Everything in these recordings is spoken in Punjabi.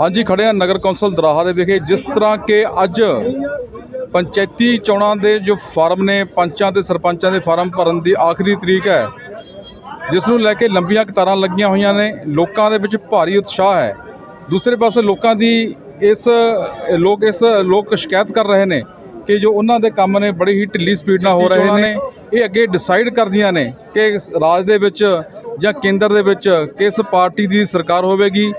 ਹਾਂਜੀ ਖੜੇ ਆ ਨਗਰ ਕੌਂਸਲ ਦਰਾਹਾ ਦੇ ਵਿਖੇ। ਜਿਸ ਤਰ੍ਹਾਂ ਕਿ ਅੱਜ ਪੰਚਾਇਤੀ ਚੋਣਾਂ ਦੇ ਜੋ ਫਾਰਮ ਨੇ ਪੰਚਾਂ ਤੇ ਸਰਪੰਚਾਂ ਦੇ ਫਾਰਮ ਭਰਨ ਦੀ ਆਖਰੀ ਤਰੀਕ ਹੈ ਜਿਸ ਨੂੰ ਲੈ ਕੇ ਲੰਬੀਆਂ ਕਤਾਰਾਂ ਲੱਗੀਆਂ ਹੋਈਆਂ ਨੇ। ਲੋਕਾਂ ਦੇ ਵਿੱਚ ਭਾਰੀ ਉਤਸ਼ਾਹ ਹੈ। ਦੂਸਰੇ ਪਾਸੇ ਲੋਕਾਂ ਦੀ ਇਸ ਲੋਕ ਇਸ ਲੋਕ ਸ਼ਿਕਾਇਤ ਕਰ ਰਹੇ ਨੇ ਕਿ ਜੋ ਉਹਨਾਂ ਦੇ ਕੰਮ ਨੇ ਬੜੀ ਹੀ ਢਿੱਲੀ ਸਪੀਡ ਨਾਲ ਹੋ ਰਹੇ ਨੇ। ਇਹ ਅੱਗੇ ਡਿਸਾਈਡ ਕਰਦੀਆਂ ਨੇ ਕਿ ਰਾਜ ਦੇ ਵਿੱਚ ਜਾਂ ਕੇਂਦਰ ਦੇ ਵਿੱਚ ਕਿਸ ਪਾਰਟੀ ਦੀ ਸਰਕਾਰ ਹੋਵੇਗੀ?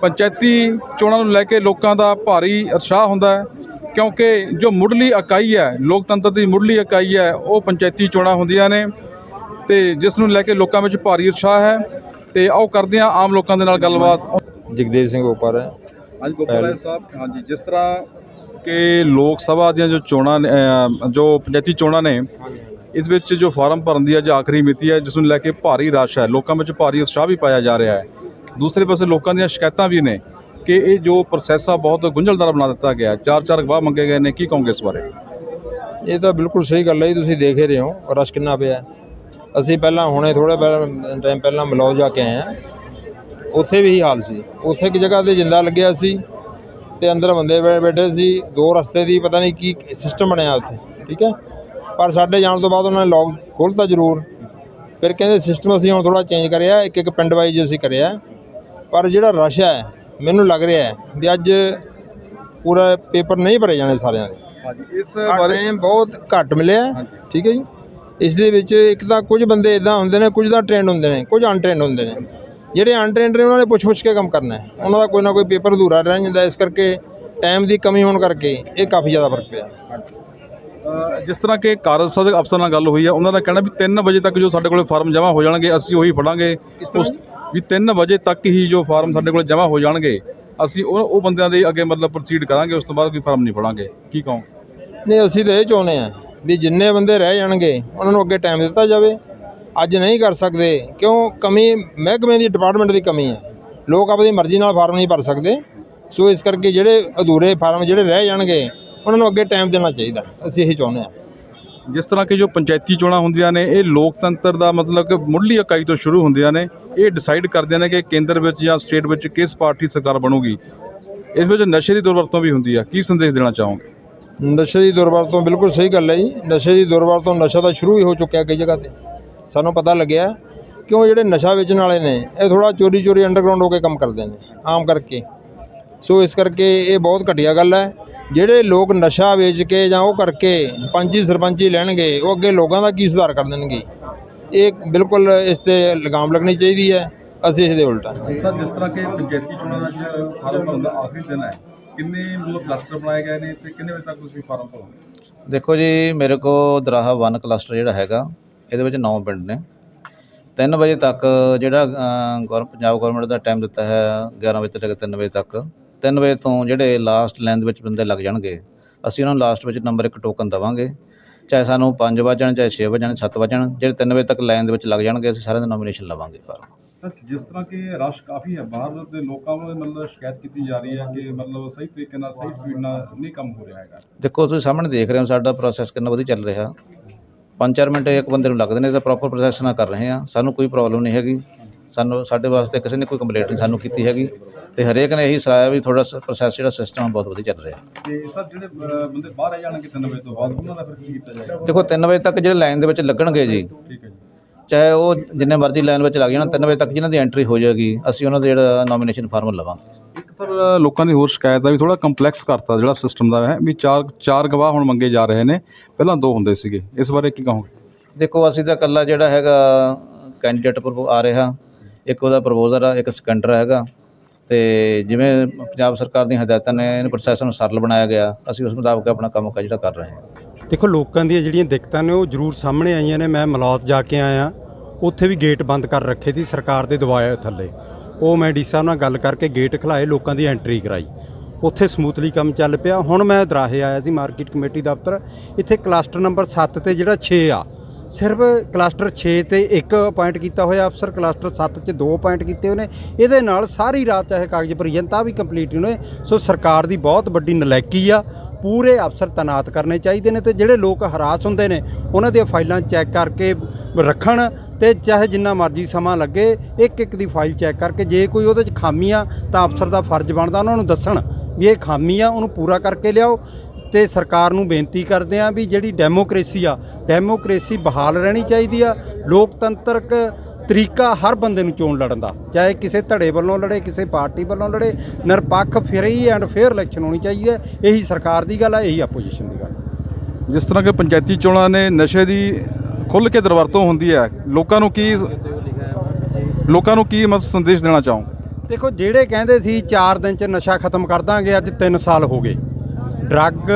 ਪੰਚਾਇਤੀ ਚੋਣਾਂ ਨੂੰ ਲੈ ਕੇ ਲੋਕਾਂ ਦਾ ਭਾਰੀ ਉਤਸ਼ਾਹ ਹੁੰਦਾ ਹੈ ਕਿਉਂਕਿ ਜੋ ਮੁੱਢਲੀ ਇਕਾਈ ਹੈ ਲੋਕਤੰਤਰ ਦੀ ਮੁੱਢਲੀ ਇਕਾਈ ਹੈ ਉਹ ਪੰਚਾਇਤੀ ਚੋਣਾਂ ਹੁੰਦੀਆਂ ਨੇ ਤੇ ਜਿਸ ਨੂੰ ਲੈ ਕੇ ਲੋਕਾਂ ਵਿੱਚ ਭਾਰੀ ਉਤਸ਼ਾਹ ਹੈ ਤੇ ਆਓ ਕਰਦੇ ਹਾਂ ਆਮ ਲੋਕਾਂ ਦੇ ਨਾਲ ਗੱਲਬਾਤ। ਜਗਦੇਵ ਸਿੰਘ ਉਪਰ ਹੈ। ਅੱਜ ਗੋਪਾਲ ਸਾਹਿਬ ਹਾਂਜੀ ਜਿਸ ਤਰ੍ਹਾਂ ਕਿ ਲੋਕ ਸਭਾ ਦੀਆਂ ਜੋ ਚੋਣਾਂ ਜੋ ਪੰਚਾਇਤੀ ਚੋਣਾਂ ਨੇ ਇਸ ਵਿੱਚ ਜੋ ਫਾਰਮ ਭਰਨ ਦੀ ਅੱਜ ਆਖਰੀ ਮਿਤੀ ਹੈ, ਜਿਸ ਨੂੰ ਲੈ ਕੇ ਭਾਰੀ ਰਸ਼ ਹੈ। ਲੋਕਾਂ ਵਿੱਚ ਭਾਰੀ ਉਤਸ਼ਾਹ ਵੀ ਪਾਇਆ ਜਾ ਰਿਹਾ ਹੈ। ਦੂਸਰੇ ਪਾਸੇ ਲੋਕਾਂ ਦੀਆਂ ਸ਼ਿਕਾਇਤਾਂ ਵੀ ਨੇ ਕਿ ਇਹ ਜੋ ਪ੍ਰੋਸੈਸ ਆ, ਬਹੁਤ ਗੁੰਝਲਦਾਰ ਬਣਾ ਦਿੱਤਾ ਗਿਆ ਚਾਰ ਚਾਰ ਗਵਾਹ ਮੰਗੇ ਗਏ ਨੇ। ਕੀ ਕਹੋਗੇ ਇਸ ਬਾਰੇ? ਇਹ ਤਾਂ ਬਿਲਕੁਲ ਸਹੀ ਗੱਲ ਹੈ ਜੀ, ਤੁਸੀਂ ਦੇਖ ਰਹੇ ਹੋ। ਰਸ਼ ਕਿੰਨਾ ਪਿਆ ਅਸੀਂ ਪਹਿਲਾਂ, ਹੁਣੇ ਥੋੜਾ ਟਾਈਮ ਪਹਿਲਾਂ ਮਲੌ ਜਾ ਕੇ ਆਏ ਆ ਉੱਥੇ ਵੀ ਇਹੀ ਹਾਲ ਸੀ। ਉੱਥੇ ਇੱਕ ਜਗ੍ਹਾ ਤੇ ਜਿੰਦਾ ਲੱਗਿਆ ਸੀ ਤੇ ਅੰਦਰ ਬੰਦੇ ਬੈ- ਬੈਠੇ ਸੀ। ਦੋ ਰਸਤੇ ਦੀ ਪਤਾ ਨਹੀਂ ਕੀ ਸਿਸਟਮ ਬਣਿਆ ਉੱਥੇ। ਠੀਕ ਹੈ? ਪਰ ਸਾਡੇ ਜਾਣ ਤੋਂ ਬਾਅਦ ਉਹਨਾਂ ਨੇ ਲੌਕ ਖੋਲ੍ਹਤਾ ਜ਼ਰੂਰ। ਫਿਰ ਕਹਿੰਦੇ ਸਿਸਟਮ ਅਸੀਂ ਹੁਣ ਥੋੜਾ ਚੇਂਜ ਕਰਿਆ ਇੱਕ ਇੱਕ ਪਿੰਡ ਵਾਈਜ਼ ਅਸੀਂ ਕਰਿਆ। ਪਰ ਜਿਹੜਾ ਰਸ਼ ਹੈ ਮੈਨੂੰ ਲੱਗ ਰਿਹਾ ਹੈ ਵੀ ਅੱਜ ਪੂਰਾ ਪੇਪਰ ਨਹੀਂ ਭਰੇ ਜਾਣੇ ਸਾਰਿਆਂ ਦੇ। ਹਾਂਜੀ ਇਸ ਬਾਰੇ ਬਹੁਤ ਘੱਟ ਮਿਲਿਆ। ਠੀਕ ਹੈ ਜੀ। ਇਸ ਦੇ ਵਿੱਚ ਇੱਕ ਤਾਂ ਕੁਝ ਬੰਦੇ ਇਦਾਂ ਹੁੰਦੇ ਨੇ ਕੁਝ ਦਾ ਟ੍ਰੈਂਡ ਹੁੰਦੇ ਨੇ ਕੁਝ ਅਨਟ੍ਰੈਂਡ ਹੁੰਦੇ ਨੇ। ਜਿਹੜੇ ਅਨਟ੍ਰੈਂਡ ਨੇ ਉਹਨਾਂ ਨੇ ਪੁੱਛ-ਪੁੱਛ ਕੇ ਕੰਮ ਕਰਨਾ ਹੈ। ਉਹਨਾਂ ਦਾ ਕੋਈ ਨਾ ਕੋਈ ਪੇਪਰ ਅਧੂਰਾ ਰਹਿ ਜਾਂਦਾ ਇਸ ਕਰਕੇ ਟਾਈਮ ਦੀ ਕਮੀ ਹੋਣ ਕਰਕੇ ਇਹ ਕਾਫੀ ਜ਼ਿਆਦਾ ਫ਼ਰਕ ਪਿਆ। ਜਿਸ ਤਰ੍ਹਾਂ ਕਿ ਕਾਰਜਸਾ ਦੇ ਅਫਸਰ ਨਾਲ ਗੱਲ ਹੋਈ ਹੈ ਉਹਨਾਂ ਦਾ ਕਹਿਣਾ ਵੀ 3 ਵਜੇ ਤੱਕ ਜੋ ਸਾਡੇ ਕੋਲੇ ਫਾਰਮ ਜਮ੍ਹਾਂ ਹੋ ਜਾਣਗੇ ਅਸੀਂ ਉਹੀ ਫੜਾਂਗੇ। ਉਸ ਵੀ 3 ਵਜੇ ਤੱਕ ਹੀ ਜੋ ਫਾਰਮ ਸਾਡੇ ਕੋਲੇ ਜਮ੍ਹਾਂ ਹੋ ਜਾਣਗੇ ਅਸੀਂ ਉਹ ਉਹ ਬੰਦਿਆਂ ਦੇ ਅੱਗੇ ਮਤਲਬ ਪ੍ਰੋਸੀਡ ਕਰਾਂਗੇ ਉਸ ਤੋਂ ਬਾਅਦ ਕੋਈ ਫਾਰਮ ਨਹੀਂ ਫੜਾਂਗੇ। ਕੀ ਕਹੋ ਨਹੀਂ ਅਸੀਂ ਤਾਂ ਇਹ ਚਾਹੁੰਦੇ ਆ ਵੀ ਜਿੰਨੇ ਬੰਦੇ ਰਹਿ ਜਾਣਗੇ ਉਹਨਾਂ ਨੂੰ ਅੱਗੇ ਟਾਈਮ ਦਿੱਤਾ ਜਾਵੇ। ਅੱਜ ਨਹੀਂ ਕਰ ਸਕਦੇ ਕਿਉਂ? ਕਮੀ ਮਹਿਕਮੇ ਦੀ ਡਿਪਾਰਟਮੈਂਟ ਦੀ ਕਮੀ ਹੈ। ਲੋਕ ਆਪਣੀ ਮਰਜ਼ੀ ਨਾਲ ਫਾਰਮ ਨਹੀਂ ਭਰ ਸਕਦੇ। ਸੋ ਇਸ ਕਰਕੇ ਜਿਹੜੇ ਅਧੂਰੇ ਫਾਰਮ ਜਿਹੜੇ ਰਹਿ ਜਾਣਗੇ ਉਹਨਾਂ ਨੂੰ ਅੱਗੇ ਟਾਈਮ ਦੇਣਾ ਚਾਹੀਦਾ। ਅਸੀਂ ਇਹੀ ਚਾਹੁੰਦੇ ਹਾਂ। ਜਿਸ ਤਰ੍ਹਾਂ ਕਿ ਜੋ ਪੰਚਾਇਤੀ ਚੋਣਾਂ ਹੁੰਦੀਆਂ ਨੇ ਇਹ ਲੋਕਤੰਤਰ ਦਾ ਮਤਲਬ ਕਿ ਮੁੱਢਲੀ ਇਕਾਈ ਤੋਂ ਸ਼ੁਰੂ ਹੁੰਦੀਆਂ ਨੇ। ਇਹ ਡਿਸਾਈਡ ਕਰਦੇ ਨੇ ਕਿ ਕੇਂਦਰ ਵਿੱਚ ਜਾਂ ਸਟੇਟ ਵਿੱਚ ਕਿਸ ਪਾਰਟੀ ਸਰਕਾਰ ਬਣੂਗੀ। ਇਸ ਵਿੱਚ ਨਸ਼ੇ ਦੀ ਦੁਰਵਰਤੋਂ ਵੀ ਹੁੰਦੀ ਆ। ਕੀ ਸੰਦੇਸ਼ ਦੇਣਾ ਚਾਹੋਗੇ? ਨਸ਼ੇ ਦੀ ਦੁਰਵਰਤੋਂ ਬਿਲਕੁਲ ਸਹੀ ਗੱਲ ਹੈ ਜੀ। ਨਸ਼ੇ ਦੀ ਦੁਰਵਰਤੋਂ ਨਸ਼ਾ ਤਾਂ ਸ਼ੁਰੂ ਹੀ ਹੋ ਚੁੱਕਿਆ ਕਈ ਜਗ੍ਹਾ ਤੇ। ਸਾਨੂੰ ਪਤਾ ਲੱਗਿਆ ਕਿਉਂ ਜਿਹੜੇ ਨਸ਼ਾ ਵੇਚਣ ਵਾਲੇ ਨੇ ਇਹ ਥੋੜਾ ਚੋਰੀ ਚੋਰੀ ਅੰਡਰਗਰਾਉਂਡ ਹੋ ਕੇ ਕੰਮ ਕਰਦੇ ਨੇ ਆਮ ਕਰਕੇ। ਸੋ ਇਸ ਕਰਕੇ ਇਹ ਬਹੁਤ ਘਟੀਆ ਗੱਲ ਹੈ। ਜਿਹੜੇ ਲੋਕ ਨਸ਼ਾ ਵੇਚ ਕੇ ਜਾਂ ਉਹ ਕਰਕੇ ਪੰਚੀ ਸਰਪੰਚੀ ਲੈਣਗੇ ਉਹ ਅੱਗੇ ਲੋਕਾਂ ਦਾ ਕੀ ਸੁਧਾਰ ਕਰ ਦੇਣਗੇ? ਇਹ ਬਿਲਕੁਲ ਇਸ ਤੇ ਲਗਾਮ ਲੱਗਣੀ ਚਾਹੀਦੀ ਹੈ। ਅਸੀਂ ਇਸ ਦੇ ਉਲਟਾ। ਸਰ ਜਿਸ ਤਰ੍ਹਾਂ ਕਿ ਪੰਚਾਇਤੀ ਚੋਣਾਂ ਦਾ ਅੱਜ ਫਾਰਮ ਭਰਨ ਦਾ ਆਖਰੀ ਦਿਨ ਹੈ ਕਿੰਨੇ ਮਤਲਬ ਕਲਸਟਰ ਬਣਾਏ ਗਏ ਨੇ ਤੇ ਕਿੰਨੇ ਵਜੇ ਤੱਕ ਤੁਸੀਂ ਫਾਰਮ ਭਰੋਗੇ? ਦੇਖੋ ਜੀ ਮੇਰੇ ਕੋ ਦਰਾਹਾ 1 ਕਲਸਟਰ ਜਿਹੜਾ ਹੈਗਾ ਇਹਦੇ ਵਿੱਚ 9 ਪਿੰਡ ਨੇ। 3 ਵਜੇ ਤੱਕ ਜਿਹੜਾ ਪੰਜਾਬ ਗਵਰਨਮੈਂਟ ਦਾ ਟਾਈਮ ਦਿੱਤਾ ਹੈ 11 ਵਜੇ ਤੋਂ ਲੈ ਕੇ 3 ਵਜੇ ਤੱਕ। 3 ਵਜੇ ਤੋਂ ਜਿਹੜੇ ਲਾਸਟ ਲਾਈਨ ਦੇ ਵਿੱਚ ਬੰਦੇ ਲੱਗ ਜਾਣਗੇ ਅਸੀਂ ਉਹਨਾਂ ਨੂੰ ਲਾਸਟ ਵਿੱਚ ਨੰਬਰ ਇੱਕ ਟੋਕਨ ਦਵਾਂਗੇ। ਚਾਹੇ ਸਾਨੂੰ 5 ਵਜਣ ਚਾਹੇ 6 ਵਜਣ 7 ਵਜਣ ਜਿਹੜੇ 3 ਵਜੇ ਤੱਕ ਲਾਈਨ ਦੇ ਵਿੱਚ ਲੱਗ ਜਾਣਗੇ ਅਸੀਂ ਸਾਰਿਆਂ ਦਾ ਨੋਮੀਨੇਸ਼ਨ ਲਵਾਂਗੇ ਫਾਰਮ ਸਰ ਜਿਸ ਤਰ੍ਹਾਂ ਕਿ ਰਸ਼ ਕਾਫੀ ਹੈ ਬਾਹਰ ਦੇ ਲੋਕਾਂ ਵੱਲੋਂ ਮਤਲਬ ਸ਼ਿਕਾਇਤ ਕੀਤੀ ਜਾ ਰਹੀ ਹੈ ਕਿ ਮਤਲਬ ਸਹੀ ਤਰੀਕੇ ਨਾਲ ਸਹੀ ਸਪੀਡ ਨਾਲ ਨਹੀਂ ਕੰਮ ਹੋ ਰਿਹਾ ਹੈਗਾ। ਦੇਖੋ ਤੁਸੀਂ ਸਾਹਮਣੇ ਦੇਖ ਰਹੇ ਹੋ ਸਾਡਾ ਪ੍ਰੋਸੈਸ ਕਿੰਨਾ ਵਧੀਆ ਚੱਲ ਰਿਹਾ। 5-4 ਮਿੰਟ ਇੱਕ ਬੰਦੇ ਨੂੰ ਲੱਗਦੇ ਨੇ ਤਾਂ ਪ੍ਰੋਪਰ ਪ੍ਰੋਸੈਸ ਨਾਲ ਕਰ ਰਹੇ ਹਾਂ। ਸਾਨੂੰ ਕੋਈ ਪ੍ਰੋਬਲਮ ਨਹੀਂ ਹੈਗੀ। ਸਾਨੂੰ ਸਾਡੇ ਵਾਸਤੇ ਕਿਸੇ ਨੇ ਕੋਈ ਕੰਪਲੇਂਟ ਨਹੀਂ ਸਾਨੂੰ ਕੀਤੀ ਹੈਗੀ। ਤੇ ਹਰੇਕ ਨੇ ਇਹੀ ਸਲਾਹਿਆ ਵੀ ਥੋੜਾ ਪ੍ਰੋਸੈਸ ਜਿਹੜਾ ਸਿਸਟਮ ਬਹੁਤ ਵਧੀਆ ਚੱਲ ਰਿਹਾ। ਤੇ ਸਰ ਜਿਹੜੇ ਬੰਦੇ ਬਾਹਰ ਆ ਜਾਣਗੇ 3 ਵਜੇ ਤੋਂ ਬਾਅਦ ਉਹਨਾਂ ਦਾ ਫਿਰ ਕੀ ਕੀਤਾ ਜਾਏਗਾ? ਦੇਖੋ 3 ਵਜੇ ਤੱਕ ਜਿਹੜੇ ਲਾਈਨ ਦੇ ਵਿੱਚ ਲੱਗਣਗੇ ਜੀ ਠੀਕ ਹੈ ਜੀ। ਚਾਹੇ ਉਹ ਜਿੰਨੇ ਮਰਜ਼ੀ ਲਾਈਨ ਵਿੱਚ ਲੱਗ ਜਾਣ 3 ਵਜੇ ਤੱਕ ਜਿਨ੍ਹਾਂ ਦੀ ਐਂਟਰੀ ਹੋ ਜਾਏਗੀ ਅਸੀਂ ਉਹਨਾਂ ਦਾ ਜਿਹੜਾ ਨੋਮੀਨੇਸ਼ਨ ਫਾਰਮ ਲਵਾਂਗੇ। ਇੱਕ ਸਰ ਲੋਕਾਂ ਦੀ ਹੋਰ ਸ਼ਿਕਾਇਤ ਆ ਵੀ ਥੋੜਾ ਕੰਪਲੈਕਸ ਕਰਤਾ ਜਿਹੜਾ ਸਿਸਟਮ ਦਾ ਹੈ ਵੀ ਚਾਰ ਚਾਰ ਗਵਾਹ ਹੁਣ ਮੰਗੇ ਜਾ ਰਹੇ ਨੇ ਪਹਿਲਾਂ ਦੋ ਹੁੰਦੇ ਸੀਗੇ ਇਸ ਬਾਰੇ ਕੀ ਕਹੋਗੇ? ਦੇਖੋ ਅਸੀਂ ਤਾਂ ਇਕੱਲਾ ਜਿਹੜਾ ਹੈਗਾ ਕੈਂਡੀਡੇਟ ਆ ਰਿਹਾ ਇੱਕ ਉਹਦਾ ਪ੍ਰਪੋਜ਼ਰ ਆ ਇੱਕ ਸਕੰਡਰ ਹੈਗਾ। ਤੇ ਜਿਵੇਂ ਪੰਜਾਬ ਸਰਕਾਰ ਦੀਆਂ ਹਦਾਇਤਾਂ ਨੇ, ਇਹਨ ਪ੍ਰੋਸੈਸ ਨੂੰ ਸਰਲ ਬਣਾਇਆ ਗਿਆ, ਅਸੀਂ ਉਸ ਮੁਤਾਬਕ ਆਪਣਾ ਕੰਮ ਕਾਜ ਜਿਹੜਾ ਕਰ ਰਹੇ ਹਾਂ। ਦੇਖੋ, ਲੋਕਾਂ ਦੀਆਂ ਜਿਹੜੀਆਂ ਦਿੱਕਤਾਂ ਨੇ, ਉਹ ਜ਼ਰੂਰ ਸਾਹਮਣੇ ਆਈਆਂ ਨੇ। ਮੈਂ ਮਲੌਤ ਜਾ ਕੇ ਆਇਆ। ਉੱਥੇ ਵੀ ਗੇਟ ਬੰਦ ਕਰ ਰੱਖੇ ਸੀ, ਸਰਕਾਰ ਦੇ ਦਵਾਏ ਥੱਲੇ। ਉਹ ਮੈਂ ਡੀ ਸਾਹਿਬ ਨਾਲ ਗੱਲ ਕਰਕੇ ਗੇਟ ਖਲਾਏ, ਲੋਕਾਂ ਦੀ ਐਂਟਰੀ ਕਰਾਈ। ਉੱਥੇ ਸਮੂਥਲੀ ਕੰਮ ਚੱਲ ਪਿਆ। ਹੁਣ ਮੈਂ ਦਰਾਹੇ ਆਇਆ ਸੀ, ਮਾਰਕੀਟ ਕਮੇਟੀ ਦਫ਼ਤਰ। ਇੱਥੇ ਕਲਸਟਰ ਨੰਬਰ 7 ਤੇ ਜਿਹੜਾ 6 ਆ ਸਿਰਫ ਕਲਸਟਰ 6 ਤੇ ਇੱਕ ਅਪਾਇੰਟ ਕੀਤਾ ਹੋਇਆ ਅਫਸਰ, ਕਲਸਟਰ 7 ਚ ਦੋ ਅਪਾਇੰਟ ਕੀਤੇ ਉਹਨੇ ਇਹਦੇ ਨਾਲ ਸਾਰੀ ਰਾਤ ਚਾਹੇ ਕਾਗਜ਼ ਭਰੀ ਜਾਣ, ਤਾਂ ਵੀ ਕੰਪਲੀਟ ਨਹੀਂ ਹੋਏ। ਸੋ ਸਰਕਾਰ ਦੀ ਬਹੁਤ ਵੱਡੀ ਨਲਾਇਕੀ ਆ। ਪੂਰੇ ਅਫਸਰ ਤੈਨਾਤ ਕਰਨੇ ਚਾਹੀਦੇ ਨੇ ਤੇ ਜਿਹੜੇ ਲੋਕ ਹਰਾਸ ਹੁੰਦੇ ਨੇ, ਉਹਨਾਂ ਦੀਆਂ ਫਾਈਲਾਂ ਚੈੱਕ ਕਰਕੇ ਰੱਖਣ ਤੇ ਚਾਹੇ ਜਿੰਨਾ ਮਰਜ਼ੀ ਸਮਾਂ ਲੱਗੇ ਇੱਕ ਇੱਕ ਦੀ ਫਾਈਲ ਚੈੱਕ ਕਰਕੇ, ਜੇ ਕੋਈ ਉਹਦੇ 'ਚ ਖਾਮੀ ਆ, ਤਾਂ ਅਫਸਰ ਦਾ ਫਰਜ਼ ਬਣਦਾ, ਉਹਨਾਂ ਨੂੰ ਦੱਸਣ ਵੀ ਇਹ ਖਾਮੀ ਆ, ਉਹਨੂੰ ਪੂਰਾ ਕਰਕੇ ਲਿਆਓ। ਤੇ ਸਰਕਾਰ ਨੂੰ ਬੇਨਤੀ ਕਰਦੇ ਆ ਵੀ ਜਿਹੜੀ ਡੈਮੋਕ੍ਰੇਸੀ ਆ ਡੈਮੋਕ੍ਰੇਸੀ ਬਹਾਲ ਰਹਿਣੀ ਚਾਹੀਦੀ ਆ ਲੋਕਤੰਤਰਕ ਤਰੀਕਾ ਹਰ ਬੰਦੇ ਨੂੰ ਚੋਣ ਲੜਨ ਦਾ ਚਾਹੇ ਕਿਸੇ ਧੜੇ ਵੱਲੋਂ ਲੜੇ ਕਿਸੇ ਪਾਰਟੀ ਵੱਲੋਂ ਲੜੇ ਨਿਰਪੱਖ ਫਰੀ ਐਂਡ ਫੇਅਰ ਇਲੈਕਸ਼ਨ ਹੋਣੀ ਚਾਹੀਦੀ ਹੈ ਇਹੀ ਸਰਕਾਰ ਦੀ ਗੱਲ ਆ ਇਹੀ ਆਪੋਜੀਸ਼ਨ ਦੀ ਗੱਲ। ਜਿਸ ਤਰ੍ਹਾਂ ਕਿ ਪੰਚਾਇਤੀ ਚੋਣਾਂ ਨੇ ਨਸ਼ੇ ਦੀ ਖੁੱਲ੍ਹ ਕੇ ਦੁਰਵਰਤੋਂ ਹੁੰਦੀ ਹੈ ਲੋਕਾਂ ਨੂੰ ਕੀ ਲੋਕਾਂ ਨੂੰ ਕੀ ਮਤ ਸੰਦੇਸ਼ ਦੇਣਾ ਚਾਹੋ ਦੇਖੋ ਜਿਹੜੇ ਕਹਿੰਦੇ ਸੀ 4 ਦਿਨ ਚ ਨਸ਼ਾ ਖਤਮ ਕਰ ਦਾਂਗੇ ਅੱਜ 3 ਸਾਲ ਹੋ ਗਏ ਡਰੱਗ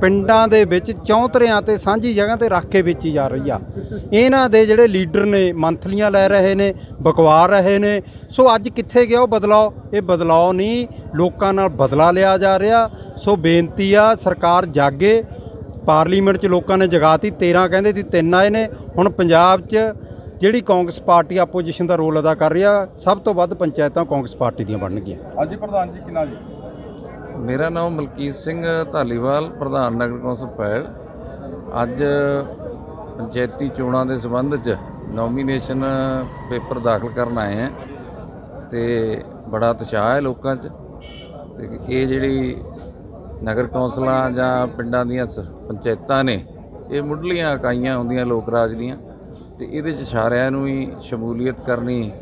ਪਿੰਡਾਂ ਦੇ ਵਿੱਚ ਚੌਂਤਰਿਆਂ ਤੇ ਸਾਂਝੀ ਜਗ੍ਹਾ ਤੇ ਰੱਖ ਕੇ ਵੇਚੀ ਜਾ ਰਹੀ ਆ। ਇਹਨਾਂ ਦੇ ਜਿਹੜੇ ਲੀਡਰ ਨੇ, ਮੰਥਲੀਆਂ ਲੈ ਰਹੇ ਨੇ ਬਕਵਾ ਰਹੇ ਨੇ। ਸੋ ਅੱਜ ਕਿੱਥੇ ਗਿਆ ਉਹ ਬਦਲਾਓ? ਇਹ ਬਦਲਾਓ ਨਹੀਂ, ਲੋਕਾਂ ਨਾਲ ਬਦਲਾ ਲਿਆ ਜਾ ਰਿਹਾ। ਸੋ ਬੇਨਤੀ ਆ, ਸਰਕਾਰ ਜਾਗੇ। ਪਾਰਲੀਮੈਂਟ 'ਚ ਲੋਕਾਂ ਨੇ ਜਗਾਤੀ 13 ਕਹਿੰਦੇ ਸੀ, ਤਿੰਨ ਆਏ ਨੇ। ਹੁਣ ਪੰਜਾਬ 'ਚ ਜਿਹੜੀ ਕਾਂਗਰਸ ਪਾਰਟੀ ਆਪੋਜੀਸ਼ਨ ਦਾ ਰੋਲ ਅਦਾ ਕਰ ਰਹੀ ਆ, ਸਭ ਤੋਂ ਵੱਧ ਪੰਚਾਇਤਾਂ ਕਾਂਗਰਸ ਪਾਰਟੀ ਦੀਆਂ ਬਣਨਗੀਆਂ। ਹਾਂਜੀ, ਪ੍ਰਧਾਨ ਜੀ, ਕਿੰਨਾ ਜੀ? ਮੇਰਾ ਨਾਮ ਮਲਕੀਤ ਸਿੰਘ ਧਾਲੀਵਾਲ, ਪ੍ਰਧਾਨ ਨਗਰ ਕੌਂਸਲ ਪੈੜ ਅੱਜ ਪੰਚਾਇਤੀ ਚੋਣਾਂ ਦੇ ਸੰਬੰਧ 'ਚ ਨੋਮੀਨੇਸ਼ਨ ਪੇਪਰ ਦਾਖਲ ਕਰਨ ਆਏ ਹਾਂ ਤੇ ਬੜਾ ਉਤਸ਼ਾਹ ਹੈ ਲੋਕਾਂ 'ਚ ਤੇ ਇਹ ਜਿਹੜੀ ਨਗਰ ਕੌਂਸਲਾਂ ਜਾਂ ਪਿੰਡਾਂ ਦੀਆਂ ਸ- ਪੰਚਾਇਤਾਂ ਨੇ, ਇਹ ਮੁੱਢਲੀਆਂ ਇਕਾਈਆਂ ਹੁੰਦੀਆਂ ਲੋਕ ਰਾਜ ਦੀਆਂ ਤੇ ਇਹਦੇ 'ਚ ਸਾਰਿਆਂ ਨੂੰ ਹੀ ਸ਼ਮੂਲੀਅਤ ਕਰਨੀ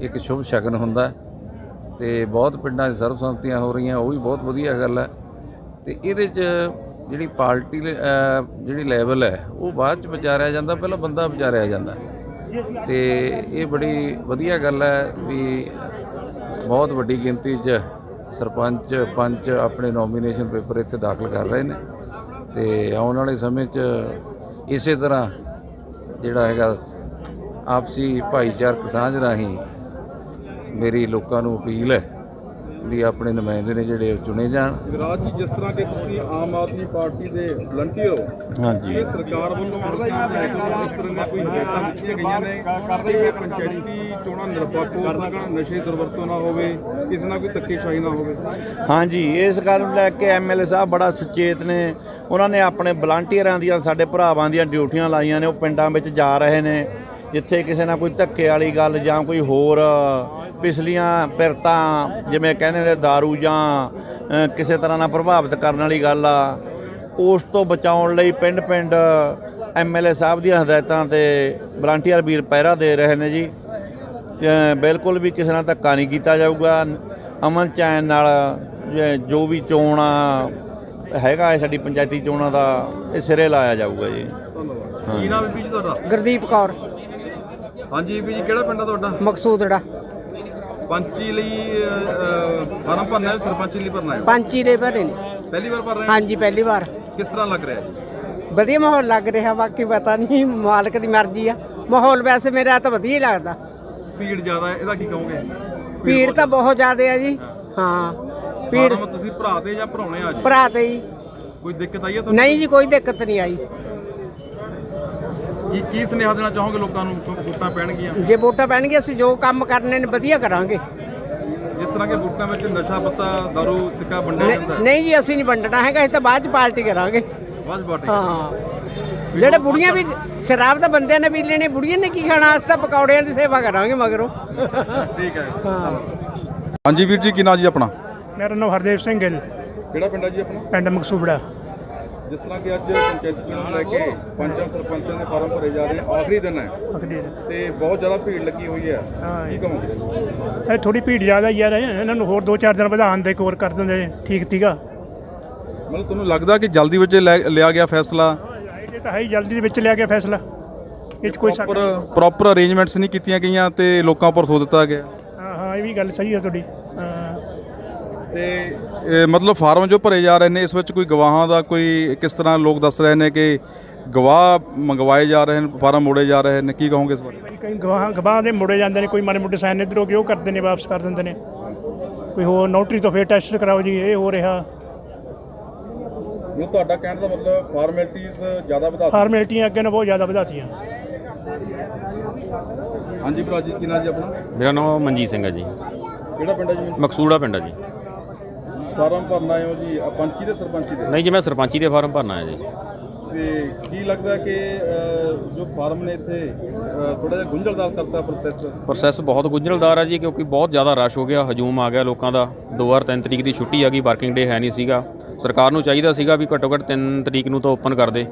ਇੱਕ ਸ਼ੁਭ ਸ਼ਗਨ ਹੁੰਦਾ। ਹੈ ਤੇ ਬਹੁਤ ਪਿੰਡਾਂ 'ਚ ਸਰਬਸੰਮਤੀਆਂ ਹੋ ਰਹੀਆਂ, ਉਹ ਵੀ ਬਹੁਤ ਵਧੀਆ ਗੱਲ ਹੈ। ਤੇ ਇਹਦੇ 'ਚ ਜਿਹੜੀ ਪਾਰਟੀ ਲ- ਜਿਹੜੀ ਲੈਵਲ ਹੈ, ਉਹ ਬਾਅਦ 'ਚ ਵਿਚਾਰਿਆ ਜਾਂਦਾ, ਪਹਿਲਾਂ ਬੰਦਾ ਵਿਚਾਰਿਆ ਜਾਂਦਾ। ਤੇ ਇਹ ਬੜੀ ਵਧੀਆ ਗੱਲ ਹੈ ਵੀ ਬਹੁਤ ਵੱਡੀ ਗਿਣਤੀ 'ਚ ਸਰਪੰਚ, ਪੰਚ ਆਪਣੇ ਨੋਮੀਨੇਸ਼ਨ ਪੇਪਰ ਇੱਥੇ ਦਾਖਲ ਕਰ ਰਹੇ ਨੇ। ਤੇ ਆਉਣ ਵਾਲੇ ਸਮੇਂ 'ਚ ਇਸੇ ਤਰ੍ਹਾਂ ਜਿਹੜਾ ਹੈਗਾ ਆਪਸੀ ਭਾਈਚਾਰਕ ਸਾਂਝ ਰਾਹੀਂ ਮੇਰੀ ਲੋਕਾਂ ਨੂੰ ਅਪੀਲ ਹੈ ਵੀ ਆਪਣੇ ਨੁਮਾਇੰਦੇ ਨੇ ਜਿਹੜੇ ਉਹ ਚੁਣੇ ਜਾਣ। ਵਿਰਾਜ ਜੀ ਜਿਸ ਤਰ੍ਹਾਂ ਕਿ ਤੁਸੀਂ ਆਮ ਆਦਮੀ ਪਾਰਟੀ ਦੇ ਵਲੰਟੀਅਰ ਹੋ ਹਾਂਜੀ। ਇਹ ਸਰਕਾਰ ਵੱਲੋਂ ਇਸ ਤਰ੍ਹਾਂ ਦੀਆਂ ਕੋਈ ਹਦਾਇਤਾਂ ਦਿੱਤੀਆਂ ਗਈਆਂ ਨੇ? ਕਰਦੇ ਕਿ ਪੰਚਾਇਤੀ ਚੋਣਾਂ ਨਿਰਪੱਖ ਹੋ ਸਕਣ ਨਸ਼ੇ ਦੁਰਵਰਤੋਂ ਨਾ ਹੋਵੇ ਕਿਸੇ ਨਾਲ ਕੋਈ ਧੱਕੇਸ਼ਾਹੀ ਨਾ ਹੋਵੇ। ਹਾਂਜੀ ਇਸ ਗੱਲ ਨੂੰ ਲੈ ਕੇ ਐਮਐਲਏ ਸਾਹਿਬ ਬੜਾ ਸੁਚੇਤ ਨੇ। ਉਹਨਾਂ ਨੇ ਆਪਣੇ ਵਲੰਟੀਅਰਾਂ ਦੀਆਂ ਸਾਡੇ ਭਰਾਵਾਂ ਦੀਆਂ ਡਿਊਟੀਆਂ ਲਾਈਆਂ ਨੇ ਉਹ ਪਿੰਡਾਂ ਵਿੱਚ ਜਾ ਰਹੇ ਨੇ। ਜਿੱਥੇ ਕਿਸੇ ਨਾਲ ਕੋਈ ਧੱਕੇ ਵਾਲੀ ਗੱਲ ਜਾਂ ਕੋਈ ਹੋਰ ਪਿਛਲੀਆਂ ਪਿਰਤਾਂ ਜਿਵੇਂ ਕਹਿੰਦੇ ਨੇ दारू ਜਾਂ ਕਿਸੇ ਤਰ੍ਹਾਂ ਨਾਲ ਪ੍ਰਭਾਵਿਤ ਕਰਨ ਵਾਲੀ ਗੱਲ ਆ ਉਸ ਤੋਂ ਬਚਾਉਣ ਲਈ ਪਿੰਡ-ਪਿੰਡ ਐਮਐਲਏ ਸਾਹਿਬ ਦੀਆਂ ਹਦਾਇਤਾਂ ਤੇ ਵਲੰਟੀਅਰ ਵੀਰ ਪਹਿਰਾ ਦੇ ਰਹੇ ਨੇ ਜੀ। ਬਿਲਕੁਲ ਵੀ ਕਿਸੇ ਨਾਲ ਧੱਕਾ ਨਹੀਂ ਕੀਤਾ ਜਾਊਗਾ। ਅਮਨ ਚੈਨ ਨਾਲ ਜ- ਜੋ ਵੀ ਚੋਣ ਆ ਹੈਗਾ ਹੈ ਸਾਡੀ ਪੰਚਾਇਤੀ ਚੋਣਾਂ ਦਾ ਇਹ ਸਿਰੇ ਲਾਇਆ ਜਾਊਗਾ ਜੀ। ਧੰਨਵਾਦ। ਕੀ ਨਾਮ ਹੈ ਬੀਜੀ ਤੁਹਾਡਾ? ਗੁਰਦੀਪ ਕੌਰ। ਹਾਂਜੀ ਬੀਜੀ ਕਿਹੜਾ ਪਿੰਡ ਆ ਤੁਹਾਡਾ? ਮਕਸੂਦੜਾ। ਪੰਚੀ ਲਈ ਫਾਰਮ ਭਰਨਾ ਹੈ ਸਰਪੰਚੀ ਲਈ ਭਰਨਾ ਹੈ? ਪੰਚੀ ਦੇ ਭਰੇ ਨੇ। ਪਹਿਲੀ ਵਾਰ ਭਰ ਰਹੇ ਹੋ? ਹਾਂਜੀ ਪਹਿਲੀ ਵਾਰ। ਕਿਸ ਤਰ੍ਹਾਂ ਲੱਗ ਰਿਹਾ ਹੈ? ਵਧੀਆ ਮਾਹੌਲ ਲੱਗ ਰਿਹਾ ਬਾਕੀ ਪਤਾ ਨਹੀਂ ਮਾਲਕ ਦੀ ਮਰਜ਼ੀ ਆ। ਮਾਹੌਲ ਵੈਸੇ ਮੇਰਾ ਤਾਂ ਵਧੀਆ ਹੀ ਲੱਗਦਾ। ਭੀੜ ਜ਼ਿਆਦਾ ਹੈ ਇਹਦਾ ਕੀ ਕਹੋਗੇ? ਭੀੜ ਤਾਂ ਬਹੁਤ ਜ਼ਿਆਦਾ ਆ ਜੀ। ਹਾਂ। ਭੀੜ ਤੁਸੀਂ ਭਰਾ ਤੇ ਜਾਂ ਭਰਾਉਣੇ ਆ ਜੀ ਭਰਾ ਤੇ ਜੀ। ਕੋਈ ਦਿੱਕਤ ਆਈ ਹੈ ਤੁਹਾਨੂੰ? ਨਹੀਂ ਜੀ ਕੋਈ ਦਿੱਕਤ ਨਹੀਂ ਆਈ। ਕੀ ਕੀ ਸੁਨੇਹਾ ਦੇਣਾ ਚਾਹੋਗੇ ਲੋਕਾਂ ਨੂੰ? ਕਿਉਂਕਿ ਵੋਟਾਂ ਪੈਣਗੀਆਂ। ਜੇ ਵੋਟਾਂ ਪੈਣਗੀਆਂ ਅਸੀਂ ਜੋ ਕੰਮ ਕਰਨੇ ਨੇ ਵਧੀਆ ਕਰਾਂਗੇ। ਜਿਸ ਤਰ੍ਹਾਂ ਕਿ ਵੋਟਾਂ ਵਿੱਚ ਨਸ਼ਾ ਪੱਤਾ ਦਾਰੂ ਸਿੱਕਾ ਵੰਡਿਆ ਨਹੀਂ- ਜਾਂਦਾ ਹੈ। ਨਹੀਂ ਜੀ ਅਸੀਂ ਨਹੀਂ ਵੰਡਣਾ ਹੈਗਾ ਅਸੀਂ ਤਾਂ ਬਾਅਦ ਚ ਪਾਰਟੀ ਕਰਾਂਗੇ। ਵਾਜ ਬਾਟੇ ਹਾਂ। ਜਿਹੜੇ ਬੁੜੀਆਂ ਵੀ ਸ਼ਰਾਬ ਤਾਂ ਬੰਦਿਆਂ ਨੇ ਪੀ ਲੈਣੀ ਬੁੜੀਆਂ ਨੇ ਕੀ ਖਾਣਾ? ਅਸੀਂ ਤਾਂ ਪਕੌੜਿਆਂ ਦੀ ਸੇਵਾ ਕਰਾਂਗੇ ਮਗਰੋਂ। ਠੀਕ ਹੈ। ਹਾਂ। ਹਾਂਜੀ ਵੀਰ ਜੀ ਕੀ ਨਾਂ ਜੀ ਆਪਣਾ? ਮੇਰਾ ਨਾਮ ਹਰਦੇਵ ਸਿੰਘ ਗਿੱਲ। ਕਿਹੜਾ ਪਿੰਡ ਹੈ ਜੀ ਆਪਣਾ? ਪਿੰਡ ਮਕਸੂਬੜਾ। ਜਿਸ ਤਰ੍ਹਾਂ ਕਿ ਅੱਜ ਪੰਚਾਇਤ ਚੋਣਾਂ ਲੈ ਕੇ ਪੰਚਾਂ ਸਰਪੰਚਾਂ ਦੇ ਫਾਰਮ ਭਰੇ ਜਾ ਰਹੇ ਆ ਆਖਰੀ ਦਿਨ ਹੈ। ਤੇ ਬਹੁਤ ਜ਼ਿਆਦਾ ਭੀੜ ਲੱਗੀ ਹੋਈ ਹੈ। ਹਾਂ ਕੀ ਕਹੋਗੇ? ਇਹ ਥੋੜੀ ਭੀੜ ਜ਼ਿਆਦਾ ਹੀ ਯਾਰ ਇਹਨਾਂ ਨੂੰ ਹੋਰ 2-4 ਦਿਨ ਵਧਾਉਣ ਦੇ ਕੋਰ ਕਰ ਦਿੰਦੇ ਠੀਕ ਸੀਗਾ। ਮਤਲਬ ਤੁਹਾਨੂੰ ਲੱਗਦਾ ਕਿ ਜਲਦੀ ਵਿੱਚ ਲੈ- ਲਿਆ ਗਿਆ ਫੈਸਲਾ? ਇਹ ਤਾਂ ਹੈ ਹੀ ਜਲਦੀ ਦੇ ਵਿੱਚ ਲਿਆ ਗਿਆ ਫੈਸਲਾ। ਇਹ 'ਚ ਕੋਈ ਸ਼ੱਕ ਪ੍ਰੋਪਰ ਪ੍ਰੋਪਰ ਅਰੇਂਜਮੈਂਟਸ ਨਹੀਂ ਕੀਤੀਆਂ ਗਈਆਂ ਤੇ ਲੋਕਾਂ ਉੱਪਰ ਸੋ ਦਿੱਤਾ ਗਿਆ। ਹਾਂ ਹਾਂ ਇਹ ਵੀ ਗੱਲ ਸਹੀ ਹੈ ਤੁਹਾਡੀ। ਤੇ ਮਤਲਬ ਫਾਰਮ ਜੋ ਭਰੇ ਜਾ ਰਹੇ ਨੇ ਇਸ ਵਿੱਚ ਕੋਈ ਗਵਾਹਾਂ ਦਾ ਕੋਈ ਕਿਸ ਤਰ੍ਹਾਂ ਲੋਕ ਦੱਸ ਰਹੇ ਨੇ ਕਿ ਗਵਾਹ ਮੰਗਵਾਏ ਜਾ ਰਹੇ ਨੇ ਫਾਰਮ ਮੋੜੇ ਜਾ ਰਹੇ ਨੇ ਕੀ ਕਹੋਗੇ ਇਸ ਬਾਰੇ? ਕਈ ਗਵਾਹ ਗਵਾਹ ਦੇ ਮੁੜੇ ਜਾਂਦੇ ਨੇ ਕੋਈ ਮਾੜੇ ਮੋਟੇ ਸਾਈਨ ਇੱਧਰ ਹੋ ਗਏ ਉਹ ਕਰਦੇ ਨੇ ਵਾਪਸ ਕਰ ਦਿੰਦੇ ਨੇ। ਕੋਈ ਹੋਰ ਨੋਟਰੀ ਤੋਂ ਫੇਰ ਟੈਸਟ ਕਰਾਓ ਜੀ ਇਹ ਹੋ ਰਿਹਾ। ਇਹ ਤੁਹਾਡਾ ਕਹਿਣ ਦਾ ਮਤਲਬ ਫਾਰਮੈਲਿਟੀਆਂ ਜ਼ਿਆਦਾ ਵਧਾ ਫਾਰਮੈਲਿਟੀਆਂ ਅੱਗੇ ਨਾਲੋਂ ਬਹੁਤ ਜ਼ਿਆਦਾ ਵਧਾਤੀਆਂ। ਹਾਂਜੀ ਭਰਾ ਜੀ ਕੀ ਨਾਂ ਜੀ ਆਪਣਾ? ਮੇਰਾ ਨਾਮ ਮਨਜੀਤ ਸਿੰਘ ਹੈ ਜੀ। ਕਿਹੜਾ ਪਿੰਡ ਹੈ ਜੀ? ਮਕਸੂੜਾ ਪਿੰਡ ਹੈ ਜੀ। ਫਾਰਮ ਭਰਨਾ ਹੋ ਜੀ? ਆਹ ਪੰਚੀ ਦੇ ਸਰਪੰਚੀ ਦੇ? ਨਹੀਂ ਜੀ ਮੈਂ ਸਰਪੰਚੀ ਦੇ ਫਾਰਮ ਭਰਨਾ ਹੈ ਜੀ। ਤੇ ਕੀ ਲੱਗਦਾ ਕਿ ਅ, ਜੋ ਫਾਰਮ ਨੇ ਇੱਥੇ ਥੋੜਾ ਜਿਹਾ ਗੁੰਝਲਦਾਰ ਕਰਤਾ ਪ੍ਰੋਸੈਸ ਪ੍ਰੋਸੈਸ ਬਹੁਤ ਗੁੰਝਲਦਾਰ ਹੈ ਜੀ ਕਿਉਂਕਿ ਬਹੁਤ ਜ਼ਿਆਦਾ ਰਸ਼ ਹੋ ਗਿਆ ਹਜੂਮ ਆ ਗਿਆ ਲੋਕਾਂ ਦਾ। ਦੋ ਵਾਰ 3 ਤਰੀਕ ਦੀ ਛੁੱਟੀ ਆ ਗਈ ਵਰਕਿੰਗ ਡੇ ਹੈ ਨਹੀਂ ਸੀਗਾ। ਸਰਕਾਰ ਨੂੰ ਚਾਹੀਦਾ ਸੀਗਾ ਵੀ ਘੱਟੋ ਘੱਟ 3 ਤਰੀਕ ਨੂੰ ਤਾਂ ਓਪਨ ਕਰ ਦੇ।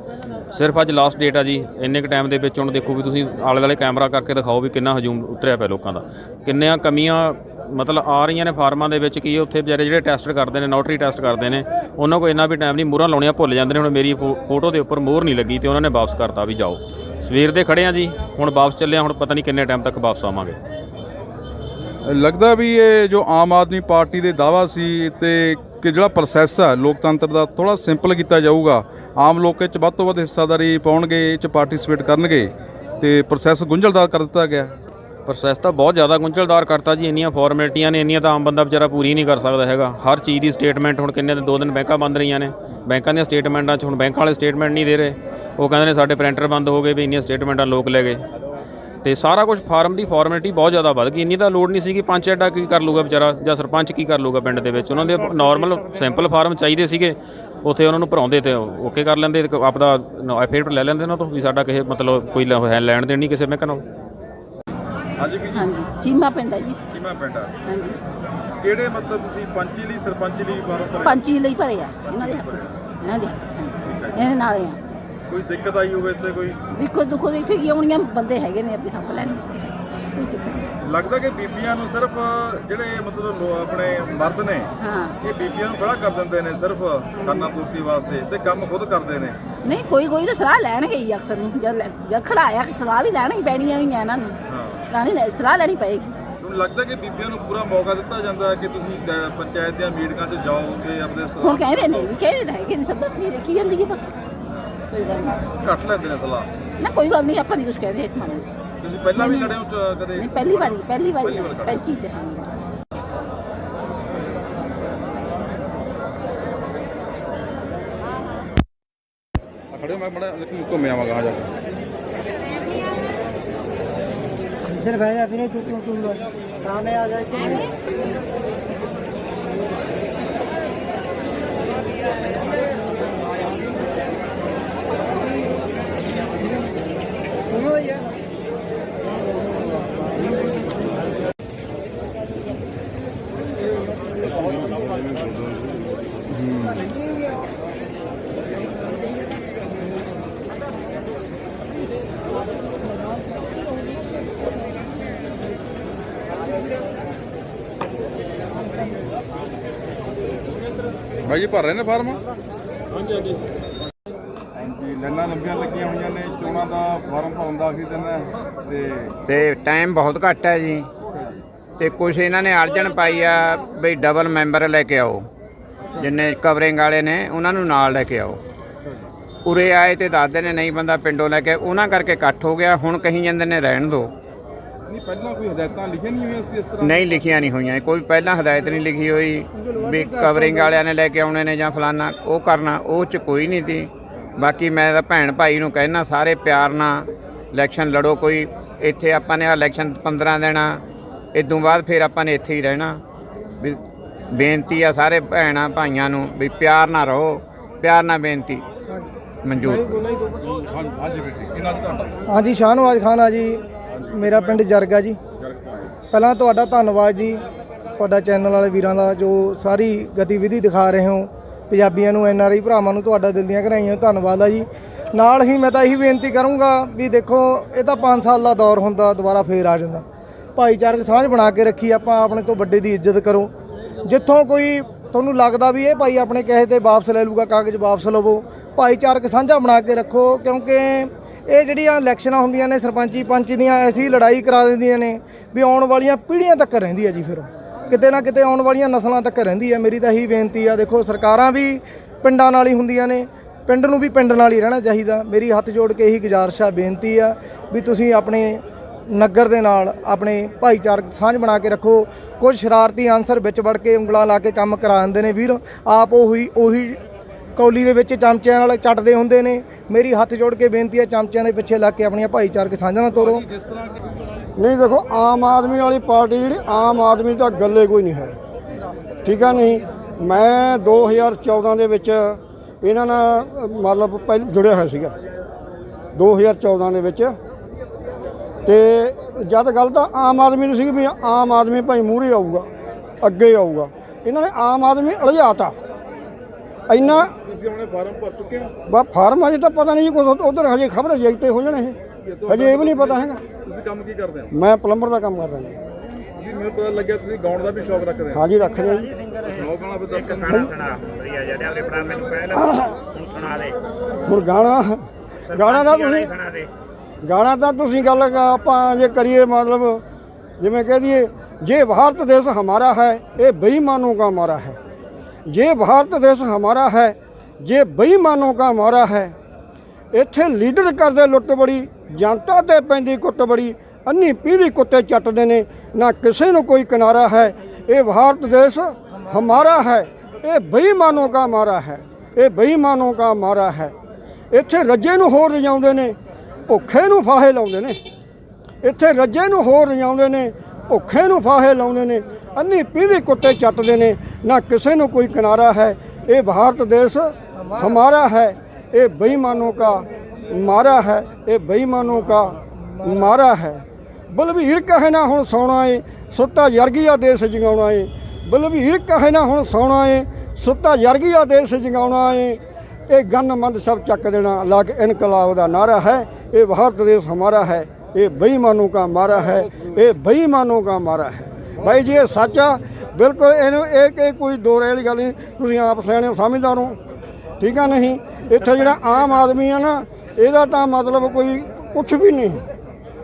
ਸਿਰਫ ਅੱਜ ਲਾਸਟ ਡੇਟ ਆ ਜੀ ਇੰਨੇ ਕ ਟਾਈਮ ਦੇ ਵਿੱਚ ਹੁਣ ਦੇਖੋ ਵੀ ਤੁਸੀਂ ਆਲੇ ਦੁਆਲੇ ਕੈਮਰਾ ਕਰਕੇ ਦਿਖਾਓ ਵੀ ਕਿੰਨਾ ਹਜੂਮ ਉਤਰਿਆ ਪਿਆ ਲੋਕਾਂ ਦਾ। ਕਿੰਨੀਆਂ ਕਮੀਆਂ ਮਤਲਬ ਆ ਰਹੀਆਂ ਨੇ ਫਾਰਮਾਂ ਦੇ ਵਿੱਚ ਕੀ ਉੱਥੇ ਵਿਚਾਰੇ ਜਿਹੜੇ ਟੈਸਟ ਕਰਦੇ ਨੇ, ਨੋਟਰੀ ਟੈਸਟ ਕਰਦੇ ਨੇ, ਉਹਨਾਂ ਕੋਲ ਇੰਨਾ ਵੀ ਟਾਈਮ ਨਹੀਂ, ਮੂਹਰਾਂ ਲਾਉਣੀਆਂ ਭੁੱਲ ਜਾਂਦੇ ਨੇ, ਹੁਣ ਮੇਰੀ ਫੋ- ਫੋਟੋ ਦੇ ਉੱਪਰ ਮੋਹਰ ਨਹੀਂ ਲੱਗੀ ਤੇ ਉਹਨਾਂ ਨੇ ਵਾਪਸ ਕਰਤਾ ਵੀ ਜਾਓ। ਸਵੇਰ ਦੇ ਖੜੇ ਆ ਜੀ, ਹੁਣ ਵਾਪਸ ਚੱਲੇ ਹੁਣ ਪਤਾ ਨਹੀਂ ਕਿੰਨੇ ਟਾਈਮ ਤੱਕ ਵਾਪਸ ਆਵਾਂਗੇ। ਲੱਗਦਾ ਵੀ ਇਹ ਜੋ ਆਮ ਆਦਮੀ ਪਾਰਟੀ ਦੇ ਦਾਵਾ ਸੀ ਤੇ ਕਿ ਜਿਹੜਾ ਪ੍ਰੋਸੈਸ ਹੈ ਲੋਕਤੰਤਰ ਦਾ ਥੋੜਾ ਸਿੰਪਲ ਕੀਤਾ ਜਾਊਗਾ। ਆਮ ਲੋਕ ਇਹ ਚ ਵੱਧ ਤੋਂ ਵੱਧ ਹਿੱਸਾਦਾਰੀ ਪਾਉਣਗੇ, ਇਹ ਚ ਪਾਰਟਿਸਿਪੇਟ ਕਰਨਗੇ ਤੇ ਪ੍ਰੋਸੈਸ ਗੁੰਝਲਦਾਰ ਕਰ ਦਿੱਤਾ ਗਿਆ। ਪ੍ਰੋਸੈਸ ਤਾਂ ਬਹੁਤ ਜ਼ਿਆਦਾ ਗੁੰਝਲਦਾਰ ਕਰਤਾ ਜੀ, ਇੰਨੀਆਂ ਫਾਰਮੈਲਿਟੀਆਂ ਨੇ, ਇੰਨੀਆਂ ਤਾਂ ਆਮ ਬੰਦਾ ਵਿਚਾਰਾ ਪੂਰੀ ਨਹੀਂ ਕਰ ਸਕਦਾ ਹੈਗਾ। ਹਰ ਚੀਜ਼ ਦੀ ਸਟੇਟਮੈਂਟ ਹੁਣ ਕਿੰਨੇ ਦਿਨ, ਦੋ ਦਿਨ ਬੈਂਕਾਂ ਬੰਦ ਰਹੀਆਂ ਨੇ। ਬੈਂਕਾਂ ਦੀਆਂ ਸਟੇਟਮੈਂਟਾਂ 'ਚ ਹੁਣ ਬੈਂਕਾਂ ਵਾਲੇ ਸਟੇਟਮੈਂਟ ਨਹੀਂ ਦੇ ਰਹੇ। ਉਹ ਕਹਿੰਦੇ ਨੇ ਸਾਡੇ ਪ੍ਰਿੰਟਰ ਬੰਦ ਹੋ ਗਏ ਵੀ ਇੰਨੀਆਂ ਸਟੇਟਮੈਂਟਾਂ ਲੋਕ ਲੈ ਗਏ। ਤੇ ਸਾਰਾ ਕੁਝ ਫਾਰਮ ਦੀ ਫਾਰਮੈਲਿਟੀ ਬਹੁਤ ਜ਼ਿਆਦਾ ਵੱਧ ਗਈ। ਇੰਨੀ ਤਾਂ ਲੋੜ ਨਹੀਂ ਸੀਗੀ ਪੰਚ ਐਡਾ ਕੀ ਕਰ ਲੂਗਾ ਵਿਚਾਰਾ ਜਾਂ ਸਰਪੰਚ ਕੀ ਕਰ ਲੂਗਾ ਪਿੰਡ ਦੇ ਵਿੱਚ। ਉਹਨਾਂ ਦੇ ਨਾਰਮਲ ਸਿੰਪਲ ਫਾਰਮ ਚਾਹੀਦੇ ਸੀਗੇ। ਉੱਥੇ ਉਹਨਾਂ ਨੂੰ ਭਰਾਉਂਦੇ ਤੇ ਓਕੇ ਕਰ ਲੈਂਦੇ ਤੇ ਆਪਦਾ ਐਫੀਡੇਵਿਟ ਲੈ ਲੈਂਦੇ ਉਹਨਾਂ ਤੋਂ ਵੀ ਸਾਡਾ ਕਿਸੇ ਮਤਲਬ ਕੋਈ ਲ- ਹੈ ਲੈਣ ਦੇਣ ਨਹੀਂ ਕਿਸੇ ਬੈਂਕ ਨਾਲ। ਹਾਂਜੀ ਵੀ ਹਾਂਜੀ ਚੀਮਾ ਪਿੰਡ ਹੈ ਜੀ। ਕਿਵੇਂ ਪਿੰਡ ਆ। ਹਾਂਜੀ। ਕਿਹੜੇ ਮਤਲਬ ਤੁਸੀਂ ਪੰਚੀ ਲਈ ਸਰਪੰਚ ਲਈ ਫਾਰਮ ਭਰੇ? ਪੰਚੀ ਲਈ ਭਰੇ ਆ ਇਹਨਾਂ ਦੇ ਹੱਕ 'ਚ। ਇਹਨਾਂ ਦੇ ਹੱਕ 'ਚ ਹਾਂਜੀ। ਇਹਦੇ ਨਾਲ ਆ। ਕੋਈ ਦਿੱਕਤ ਆਈ ਹੋਵੇ ਇੱਥੇ ਕੋਈ? ਦੇਖੋ ਦੁੱਖੋ ਦੇਖੋ ਕੀ ਆਉਣੀਆਂ ਬੰਦੇ ਹੈਗੇ ਨੇ ਆਪੇ ਸੰਭ ਲੈਣ। ਕੋਈ ਚੱਕਰ ਨਹੀਂ ਲੱਗਦਾ ਕਿ ਬੀਬੀਆਂ ਨੂੰ ਸਿਰਫ ਜਿਹੜੇ ਮਤਲਬ ਲੋ- ਆਪਣੇ ਮਰਦ ਨੇ ਹਾਂ। ਇਹ ਬੀਬੀਆਂ ਨੂੰ ਖੜਾ ਕਰ ਦਿੰਦੇ ਨੇ ਸਿਰਫ ਖਾਨਾ ਪੂਰਤੀ ਵਾਸਤੇ ਤੇ ਕੰਮ ਖੁਦ ਕਰਦੇ ਨੇ। ਨਹੀਂ ਕੋਈ ਕੋਈ ਤਾਂ ਸਲਾਹ ਲੈਣਗੇ ਹੀ ਅਕਸਰ ਨੂੰ। ਜਦ ਲੈ- ਜਦ ਖੜਾਇਆ ਸਲਾਹ ਵੀ ਲੈਣੀ ਪੈਣੀ ਹੋਈਆਂ ਇਹਨਾਂ ਨੂੰ। ਹਾਂ। ਸਲਾਹ ਨਹੀਂ ਲੈ- ਸਲਾਹ ਲੈਣੀ ਪਏਗੀ। ਤੁਹਾਨੂੰ ਲੱਗਦਾ ਕਿ ਬੀਬੀਆਂ ਨੂੰ ਪੂਰਾ ਮੌਕਾ ਦਿੱਤਾ ਜਾਂਦਾ ਹੈ ਕਿ ਤੁਸੀਂ ਪੰਚਾਇਤ ਦੀਆਂ ਮੀਟਿੰਗਾਂ 'ਚ ਜਾਓ ਤੇ ਆਪਣੇ ਹੁਣ ਕਹਿੰਦੇ ਨੇ ਵੀ ਕਹਿੰਦੇ ਤਾਂ ਹੈਗੇ ਨੇ ਸਭ ਨਹੀਂ ਦੇਖੀ ਜਾਂਦੀ ਹੈ ਬਾਕੀ। ਕੋਈ ਗੱਲ ਨਹੀਂ। ਘੱਟ ਲੈਂਦੇ ਨੇ ਸਲਾਹ। ਨਾ ਕੋਈ ਗੱਲ ਨਹੀਂ ਆਪਾਂ ਨਹੀਂ ਕੁਝ ਕਹਿੰਦੇ ਇਸ ਮਾਮਲੇ 'ਚ। ਤੁਸੀਂ ਪਹਿਲਾਂ ਵੀ ਲੜੇ ਹੋ ਚ- ਕਦੇ ਨਹੀਂ ਪਹਿਲੀ ਵਾਰੀ ਪਹਿਲੀ ਵਾਰੀ ਪਹਿਲੀ ਵਾਰ ਖੜੇ। ਪੈਂਚੀ ਚ ਹਾਂ ਆ ਖੜੇ ਹੋ, ਮੈਂ ਬੜਾ ਘੁੰਮਿਆ ਆਵਾਂਗਾ ਆ ਜਾ ਕੇ इधर भैया फिर तू तू तू सामने आ जाए सुनो यार ਭਾਈ ਜੀ ਭਰ ਰਹੇ ਨੇ ਫਾਰਮ? ਹਾਂਜੀ ਹਾਂਜੀ। ਹਾਂਜੀ ਲੈਣਾ ਲੰਬੀਆਂ ਲੱਗੀਆਂ ਹੋਈਆਂ ਨੇ ਚੋਣਾਂ ਦਾ ਫਾਰਮ ਭਰਨ ਦਾ ਆਖਰੀ ਦਿਨ ਹੈ ਤੇ ਤੇ ਟਾਈਮ ਬਹੁਤ ਘੱਟ ਹੈ ਜੀ। ਤੇ ਕੁਝ ਇਹਨਾਂ ਨੇ ਅਰਜਨ ਪਾਈ ਆ ਬਈ ਡਬਲ ਮੈਂਬਰ ਲੈ ਕੇ ਆਓ। ਜਿੰਨੇ ਕਵਰਿੰਗ ਵਾਲੇ ਨੇ ਉਹਨਾਂ ਨੂੰ ਨਾਲ ਲੈ ਕੇ ਆਓ। ਉਰੇ ਆਏ ਤੇ ਦੱਸਦੇ ਨੇ ਨਹੀਂ ਬੰਦਾ ਪਿੰਡੋਂ ਲੈ ਕੇ ਉਹਨਾਂ ਕਰਕੇ ਇਕੱਠ ਹੋ ਗਿਆ ਹੁਣ ਕਹੀ ਜਾਂਦੇ ਨੇ ਰਹਿਣ ਦਿਓ ਨਹੀਂ ਪਹਿਲਾਂ ਕੋਈ ਹਦਾਇਤਾਂ ਲਿਖੀਆਂ ਨਹੀਂ ਹੋਈਆਂ ਸੀ ਇਸ ਤਰ੍ਹਾਂ? ਨਹੀਂ ਲਿਖੀਆਂ ਨਹੀਂ ਹੋਈਆਂ। ਕੋਈ ਪਹਿਲਾਂ ਹਦਾਇਤ ਨਹੀਂ ਲਿਖੀ ਹੋਈ ਵੀ ਕਵਰਿੰਗ ਵਾਲਿਆਂ ਨੇ ਲੈ ਕੇ ਆਉਣੇ ਨੇ ਜਾਂ ਫਲਾਨਾ ਉਹ ਕਰਨਾ ਉਹ ਚ ਕੋਈ ਨਹੀਂ ਸੀ। ਬਾਕੀ ਮੈਂ ਤਾਂ ਭੈਣ ਭਾਈ ਨੂੰ ਕਹਿਣਾ ਸਾਰੇ ਪਿਆਰ ਨਾਲ ਇਲੈਕਸ਼ਨ ਲੜੋ ਕੋਈ ਇੱਥੇ ਆਪਾਂ ਨੇ ਇਲੈਕਸ਼ਨ 15 ਦੇਣਾ ਇਦੋਂ ਬਾਅਦ ਫਿਰ ਆਪਾਂ ਨੇ ਇੱਥੇ ਹੀ ਰਹਿਣਾ। ਬੇਨਤੀ ਆ ਸਾਰੇ ਭੈਣਾਂ ਭਾਈਆਂ ਨੂੰ ਵੀ ਪਿਆਰ ਨਾਲ ਰਹੋ ਪਿਆਰ ਨਾਲ ਬੇਨਤੀ। ਮਨਜ਼ੂਰ। ਹਾਂ- ਹਾਂਜੀ ਬੇਟੀ ਕਿੰਨਾ ਜੀ ਤੁਹਾਡਾ ਹਾਂਜੀ ਸ਼ਾਹਨਵਾਜ਼ ਖਾਨ ਆ ਜੀ ਮੇਰਾ ਪਿੰਡ ਜਰਗਾ ਜੀ। ਪਹਿਲਾਂ ਤੁਹਾਡਾ ਧੰਨਵਾਦ ਜੀ ਤੁਹਾਡਾ ਚੈਨਲ ਵਾਲੇ ਵੀਰਾਂ ਦਾ ਜੋ ਸਾਰੀ ਗਤੀਵਿਧੀ ਦਿਖਾ ਰਹੇ ਹੋ। ਪੰਜਾਬੀਆਂ ਨੂੰ ਐਨਆਰਆਈ ਭਰਾਵਾਂ ਨੂੰ ਤੁਹਾਡਾ ਦਿਲ ਦੀਆਂ ਘਰਾਈਆਂ ਧੰਨਵਾਦ ਆ ਜੀ। ਨਾਲ ਹੀ ਮੈਂ ਤਾਂ ਇਹੀ ਬੇਨਤੀ ਕਰੂੰਗਾ ਵੀ ਦੇਖੋ ਇਹ ਤਾਂ 5 ਸਾਲ ਦਾ ਦੌਰ ਹੁੰਦਾ ਦੁਬਾਰਾ ਫੇਰ ਆ ਜਾਂਦਾ। ਭਾਈਚਾਰਕ ਸਾਂਝ ਬਣਾ ਕੇ ਰੱਖੀ ਆਪਾਂ ਆਪਣੇ ਤੋਂ ਵੱਡੇ ਦੀ ਇੱਜ਼ਤ ਕਰੋ। ਜਿੱਥੋਂ ਕੋਈ ਤੁਹਾਨੂੰ ਲੱਗਦਾ ਵੀ ਇਹ ਭਾਈ ਆਪਣੇ ਕਹੇ ਤੇ ਵਾਪਸ ਲੈ ਲੂਗਾ, ਕਾਗਜ਼ ਵਾਪਸ ਲਵੋ, ਭਾਈਚਾਰਕ ਸਾਂਝਾ ਬਣਾ ਕੇ ਰੱਖੋ, ਕਿਉਂਕਿ ਇਹ ਜਿਹੜੀਆਂ ਇਲੈਕਸ਼ਨਾਂ ਹੁੰਦੀਆਂ ਨੇ, ਸਰਪੰਚੀ ਪੰਚ ਦੀਆਂ, ਐਸੀ ਲੜਾਈ ਕਰਾ ਦਿੰਦੀਆਂ ਨੇ ਵੀ ਆਉਣ ਵਾਲੀਆਂ ਪੀੜ੍ਹੀਆਂ ਤੱਕ ਰਹਿੰਦੀ ਹੈ ਜੀ ਫਿਰ ਕਿਤੇ ਨਾ ਕਿਤੇ ਆਉਣ ਵਾਲੀਆਂ ਨਸਲਾਂ ਤੱਕ ਰਹਿੰਦੀ ਹੈ। ਮੇਰੀ ਤਾਂ ਇਹੀ ਬੇਨਤੀ ਆ, ਦੇਖੋ ਸਰਕਾਰਾਂ ਵੀ ਪਿੰਡਾਂ ਨਾਲ ਹੀ ਹੁੰਦੀਆਂ ਨੇ, ਪਿੰਡ ਨੂੰ ਵੀ ਪਿੰਡ ਨਾਲ ਹੀ ਰਹਿਣਾ ਚਾਹੀਦਾ। ਮੇਰੀ ਹੱਥ ਜੋੜ ਕੇ ਇਹੀ ਗੁਜ਼ਾਰਿਸ਼ ਆ, ਬੇਨਤੀ ਆ ਵੀ ਤੁਸੀਂ ਆਪਣੇ ਨਗਰ ਦੇ ਨਾਲ ਆਪਣੇ ਭਾਈਚਾਰਕ ਸਾਂਝ ਬਣਾ ਕੇ ਰੱਖੋ। ਕੁਝ ਸ਼ਰਾਰਤੀ ਆਨਸਰ ਵਿੱਚ ਵੜ ਕੇ ਉਂਗਲਾਂ ਲਾ ਕੇ ਕੰਮ ਕਰਾ ਦਿੰਦੇ ਨੇ ਵੀਰ। ਆਪ ਉਹੀ ਉਹੀ ਕੌਲੀ ਦੇ ਵਿੱਚ ਚਮਚਿਆਂ ਨਾਲ ਚੱਟਦੇ ਹੁੰਦੇ ਨੇ। ਮੇਰੀ ਹੱਥ ਜੋੜ ਕੇ ਬੇਨਤੀ ਹੈ ਚਮਚਿਆਂ ਦੇ ਪਿੱਛੇ ਲੱਗ ਕੇ ਆਪਣੀਆਂ ਭਾਈਚਾਰਕ ਸਾਂਝਾਂ ਨਾਲ ਤੋਰੋ। ਨਹੀਂ ਦੇਖੋ, ਆਮ ਆਦਮੀ ਵਾਲੀ ਪਾਰਟੀ ਜਿਹੜੀ, ਆਮ ਆਦਮੀ ਦਾ ਗੱਲੇ ਕੋਈ ਨਹੀਂ ਹੈ। ਠੀਕ ਆ ਨਹੀਂ? ਮੈਂ 2014 ਦੇ ਵਿੱਚ ਇਹਨਾਂ ਨਾਲ, ਮਤਲਬ ਪਹਿਲ, ਜੁੜਿਆ ਹੋਇਆ ਸੀਗਾ। 2014 ਦੇ ਵਿੱਚ ਤੇ ਜਦ ਗੱਲ ਤਾਂ ਆਮ ਆਦਮੀ ਨੂੰ ਸੀ ਵੀ ਆਮ ਆਦਮੀ ਭਾਈ ਮੂਹਰੇ ਆਊਗਾ ਅੱਗੇ ਆਊਗਾ। ਇਹਨਾਂ ਨੇ ਆਮ ਆਦਮੀ ਅਲਝਾਤਾ ਇੰਨਾ ਤੁਸੀਂ ਆਪਣੇ ਫਾਰਮ ਭਰ ਚੁੱਕੇ ਹੋ? ਬਾ ਫਾਰਮ ਅਜੇ ਤਾਂ ਪਤਾ ਨਹੀਂ ਕੁਝ ਉਧਰ ਹਜੇ ਖਬਰ ਰਿਜੈਕਟ ਹੋ ਜਾਣੇ ਇਹ। ਹਜੇ ਇਹ ਵੀ ਨਹੀਂ ਪਤਾ ਹੈਗਾ। ਤੁਸੀਂ ਕੰਮ ਕੀ ਕਰਦੇ ਹੋ? ਮੈਂ ਪਲੰਬਰ ਦਾ ਕੰਮ ਕਰ ਰਿਹਾ ਜੀ। ਤੁਸੀਂ ਮੈਨੂੰ ਪਤਾ ਲੱਗਿਆ ਤੁਸੀਂ ਗਾਉਣ ਦਾ ਵੀ ਸ਼ੌਕ ਰੱਖਦੇ ਹੋ। ਹਾਂਜੀ ਰੱਖ ਰਿਹਾ ਜੀ। ਸੁਣਾਓ ਗਾਣਾ ਫਿਰ ਦੱਸ ਗਾਣਾ ਸੁਣਾ ਵਧੀਆ ਜਿਹਾ। ਆਪਣੇ ਭਰਾ ਮੈਨੂੰ ਪਹਿਲਾਂ ਸੁਣਾ ਦੇ। ਹੁਣ ਗਾਣਾ ਗਾਣਾ ਦਾ ਤੁਸੀਂ ਸੁਣਾ ਦੇ। ਗਾਣਾ ਤਾਂ ਤੁਸੀਂ ਗੱਲ ਆਪਾਂ ਜੇ ਕਰੀਏ ਮਤਲਬ, ਜਿਵੇਂ ਕਹ ਦਈਏ, ਜੇ ਭਾਰਤ ਦੇਸ਼ ਹਮਾਰਾ ਹੈ, ਇਹ ਬੇਈਮਾਨੋਂ ਦਾ ਮਾਰਾ ਹੈ। ਜੇ ਭਾਰਤ ਦੇਸ਼ ਹਮਾਰਾ ਹੈ, ਜੇ ਬੇਈਮਾਨੋਂ ਦਾ ਮਾਰਾ ਹੈ, ਇੱਥੇ ਲੀਡਰ ਕਰਦੇ ਲੁੱਟ ਬੜੀ ਜਨਤਾ ਤੇ ਪੈਂਦੀ ਕੁੱਟ ਬੜੀ ਅੰਨੀ ਪੀੜੀ ਕੁੱਤੇ ਚੱਟਦੇ ਨੇ, ਨਾ ਕਿਸੇ ਨੂੰ ਕੋਈ ਕਿਨਾਰਾ ਹੈ। ਇਹ ਭਾਰਤ ਦੇਸ਼ ਹਮਾਰਾ ਹੈ, ਇਹ ਬੇਈਮਾਨੋਂ ਦਾ ਮਾਰਾ ਹੈ, ਇਹ ਬੇਈਮਾਨੋਂ ਦਾ ਮਾਰਾ ਹੈ। ਇੱਥੇ ਰੱਜੇ ਨੂੰ ਹੋਰ ਰਜਾਉਂਦੇ ਨੇ ਭੁੱਖੇ ਨੂੰ ਫਾਹੇ ਲਾਉਂਦੇ ਨੇ। ਇੱਥੇ ਰੱਜੇ ਨੂੰ ਹੋਰ ਰਜਾਉਂਦੇ ਨੇ, ਭੁੱਖੇ ਨੂੰ ਫਾਹੇ ਲਾਉਂਦੇ ਨੇ, ਅੰਨੀ ਪੀੜੀ ਕੁੱਤੇ ਚੱਟਦੇ ਨੇ, ਨਾ ਕਿਸੇ ਨੂੰ ਕੋਈ ਕਿਨਾਰਾ ਹੈ। ਇਹ ਭਾਰਤ ਦੇਸ਼ ਹਮਾਰਾ ਹੈ, ਇਹ ਬੇਈਮਾਨों का ਮਾਰਾ ਹੈ, ਇਹ ਬੇਈਮਾਨों का ਮਾਰਾ ਹੈ। ਬਲਵੀਰ ਕਹੇ ਨਾ ਹੁਣ ਸੌਣਾ ਏ, ਸੁੱਤਾ ਯਰਗੀਆ ਦੇਸ਼ ਜਗਾਉਣਾ ਏ। ਬਲਵੀਰ ਕਹੇ ਨਾ ਹੁਣ ਸੌਣਾ ਏ, ਸੁੱਤਾ ਯਰਗੀਆ ਦੇਸ਼ ਜਗਾਉਣਾ ਏ। ਇਹ ਗਨਮੰਦ ਸਭ ਚੱਕ ਦੇਣਾ ਅਲੱਗ ਇਨਕਲਾਬ ਦਾ ਨਾਰਾ ਹੈ। ਇਹ ਭਾਰਤ ਦੇਸ਼ ਹਮਾਰਾ ਹੈ ਇਹ ਬੇਈਮਾਨों का ਮਾਰਾ ਹੈ ਇਹ ਬੇਈਮਾਨों का ਮਾਰਾ ਹੈ। ਭਾਈ ਜੀ ਇਹ ਸੱਚ ਆ। ਬਿਲਕੁਲ ਇਹਨੂੰ ਇਹ ਕਿ ਕੋਈ ਦੋ ਰਾਏ ਵਾਲੀ ਗੱਲ ਨਹੀਂ ਤੁਸੀਂ ਆਪ ਸਿਆਣੇ ਹੋ, ਸਮਝਦਾਰ ਹੋ। ਠੀਕ ਆ ਨਹੀਂ? ਇੱਥੇ ਜਿਹੜਾ ਆਮ ਆਦਮੀ ਆ ਨਾ ਇਹਦਾ ਤਾਂ ਮਤਲਬ ਕੋਈ ਕੁਝ ਵੀ ਨਹੀਂ।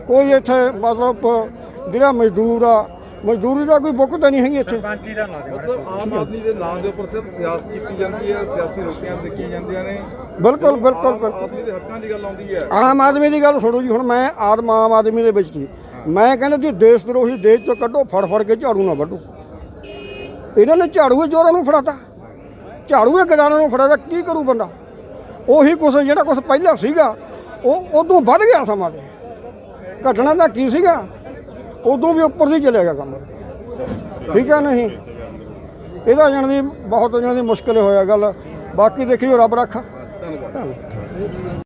ਕੋਈ ਇੱਥੇ ਮਤਲਬ ਜਿਹੜਾ ਮਜ਼ਦੂਰ ਆ ਮਜ਼ਦੂਰੀ ਦਾ ਕੋਈ ਬੁੱਕ ਤਾਂ ਨਹੀਂ ਹੈਗੀ ਇੱਥੇ। ਮਤਲਬ ਆਮ ਆਦਮੀ ਦੇ ਨਾਂ ਦੇ ਉੱਪਰ ਸਿਰਫ ਸਿਆਸਤ ਕੀਤੀ ਜਾਂਦੀ ਹੈ ਸਿਆਸੀ ਰੋਟੀਆਂ ਸੇਕੀਆਂ ਜਾਂਦੀਆਂ ਨੇ। ਬਿਲਕੁਲ ਬਿਲਕੁਲ ਆਮ ਬਿਲਕੁਲ। ਆਦਮੀ ਦੇ ਹੱਕਾਂ ਦੀ ਗੱਲ ਆਉਂਦੀ ਹੈ। ਆਮ ਆਦਮੀ ਦੀ ਗੱਲ ਸੁਣੋ ਜੀ ਹੁਣ ਮੈਂ ਆਦਮ ਆਮ ਆਦਮੀ ਦੇ ਵਿੱਚ ਸੀ। ਮੈਂ ਕਹਿੰਦਾ ਜੀ ਦੇਸ਼ ਦਰੋਹੀ ਦੇਸ਼ ਚੋਂ ਕੱਢੋ ਫੜ ਫੜ ਕੇ ਝਾੜੂ ਨਾ ਵੱਢੋ। ਇਹਨਾਂ ਨੇ ਝਾੜੂ ਹੀ ਚੋਰਾਂ ਨੂੰ ਫੜਾਤਾ। ਝਾੜੂ ਹੀ ਗਦਾਰਾਂ ਨੂੰ ਫੜਾਤਾ। ਕੀ ਕਰੂ ਬੰਦਾ? ਉਹੀ ਕੁਛ ਜਿਹੜਾ ਕੁਛ ਪਹਿਲਾਂ ਸੀਗਾ ਉਹ ਉਦੋਂ ਵੱਧ ਗਿਆ ਸਮਾਂ ਦੇ ਘਟਨਾ ਦਾ ਕੀ ਸੀਗਾ? ਉਦੋਂ ਵੀ ਉੱਪਰ ਦੀ ਚਲੇ ਗਿਆ ਕੰਮ। ਠੀਕ ਹੈ ਨਹੀਂ? ਇਹਦਾ ਜਾਣ ਦੀ ਬਹੁਤ ਜਾਣ ਮੁਸ਼ਕਲ ਹੋਇਆ ਗੱਲ। ਬਾਕੀ ਦੇਖਿਓ, ਰੱਬ ਰੱਖ। ਧੰਨਵਾਦ।